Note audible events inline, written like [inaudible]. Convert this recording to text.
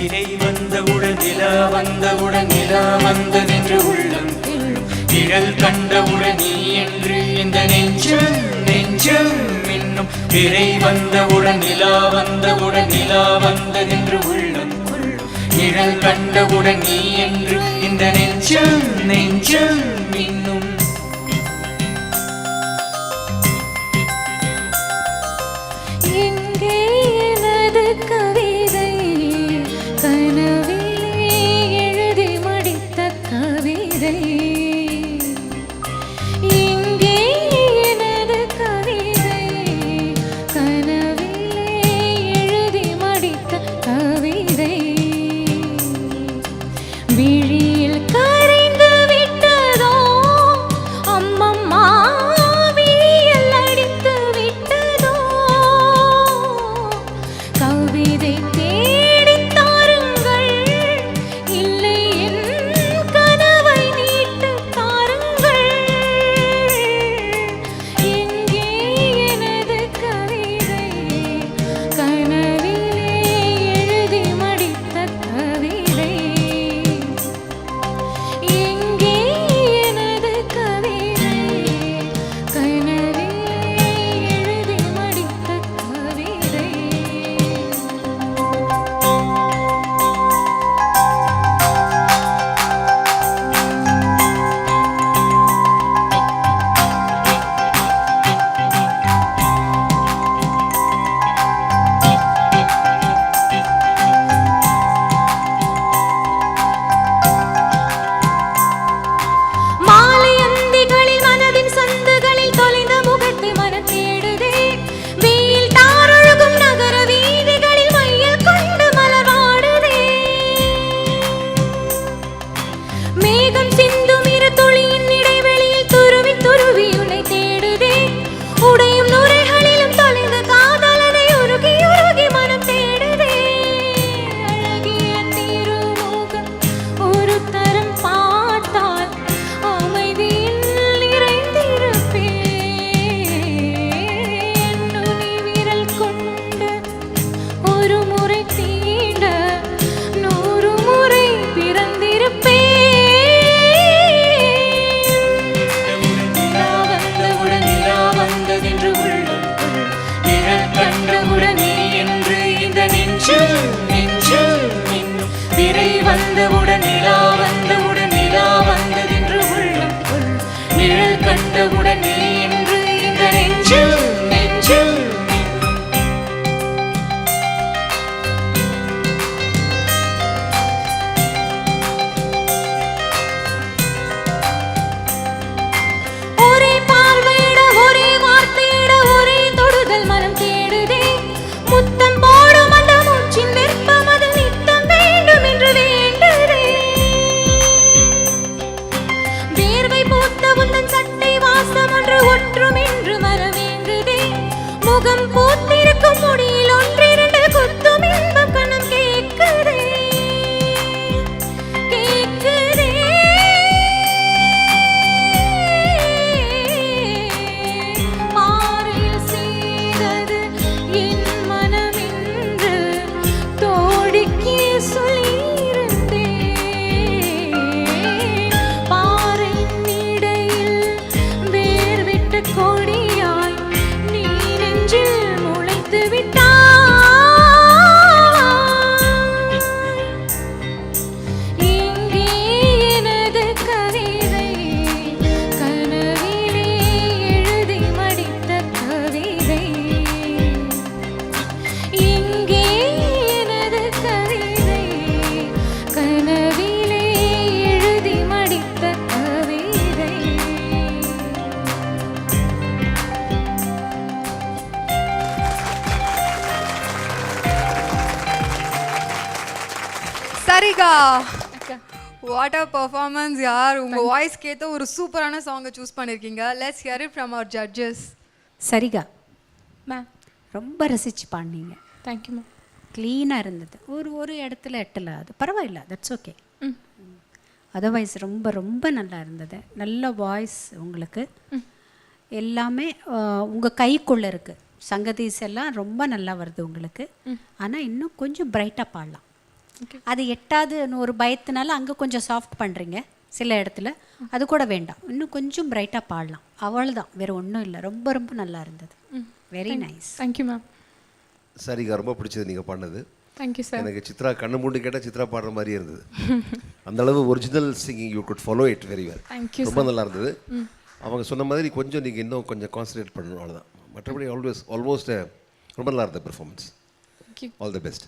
திரை வந்தவுடன் நிலா வந்தவுடன் நிலா வந்தது என்று உள்ளம். நிழல் கண்டவுடன் நீ என்று இந்த நெஞ்சம் நெஞ்சம் இன்னும் திரை வந்தவுடன் நிலா வந்தவுடன் நிலா வந்தது என்று உள்ளம். நிழல் கண்டவுடன் நீ என்று இந்த நெஞ்சம் நெஞ்சம் இன்னும் 啊 திரை வந்தவுடன் நிலா வந்தவுடன் நிலா வந்ததென்று உள்ளம் நிழல் கண்டவுடன் நிலா முகம் Sarika what a performance யார் உங்க வாய்ஸ்க்கு ஏத்த ஒரு சூப்பரான சாங்கை சூஸ் பண்ணிருக்கீங்க. Let's hear it from our judges Sarika ma'am ரொம்ப ரசிச்சு பாடினீங்க. தேங்க்யூ மேம் க்ளீனாக இருந்தது. ஒரு ஒரு இடத்துல எட்டல. அது பரவாயில்ல. தட்ஸ் ஓகே அதர்வைஸ் ரொம்ப ரொம்ப நல்லா இருந்தது. நல்ல வாய்ஸ் உங்களுக்கு. எல்லாமே உங்கள் கைக்குள்ளே இருக்குது சங்கதீஸ் எல்லாம் ரொம்ப நல்லா வருது உங்களுக்கு. ஆனால் இன்னும் கொஞ்சம் பிரைட்டாக பாடலாம். அது எட்டாதுன்னு ஒரு பயத்தினால அங்கே கொஞ்சம் சாஃப்ட் பண்ணுறீங்க சில இடத்துல. அது கூட வேண்டாம். இன்னும் கொஞ்சம் பிரைட்டாக பாடலாம். அவ்வளோதான் வேறு ஒன்றும் இல்லை. ரொம்ப ரொம்ப நல்லா இருந்தது. வெரி நைஸ் தேங்க்யூ மேம் சரிங்க ரொம்ப பிடிச்சது நீங்கள் பண்ணது தேங்க்யூ சார் எனக்கு சித்ரா கண்ணு மூண்டு கேட்டால் சித்ரா பாடுற மாதிரியே இருந்தது. [laughs] அந்த அளவு original singing you good follow it very well Thank you, ரொம்ப நல்லா இருந்தது. அவங்க சொன்ன மாதிரி கொஞ்சம் நீங்கள் இன்னும் கொஞ்சம் கான்சன்ட்ரேட் பண்ணணும். அவ்வளோதான் மற்றபடி ஆல்வேஸ் ஆல்மோஸ்ட் ரொம்ப நல்லா இருந்தது performance thank you all the best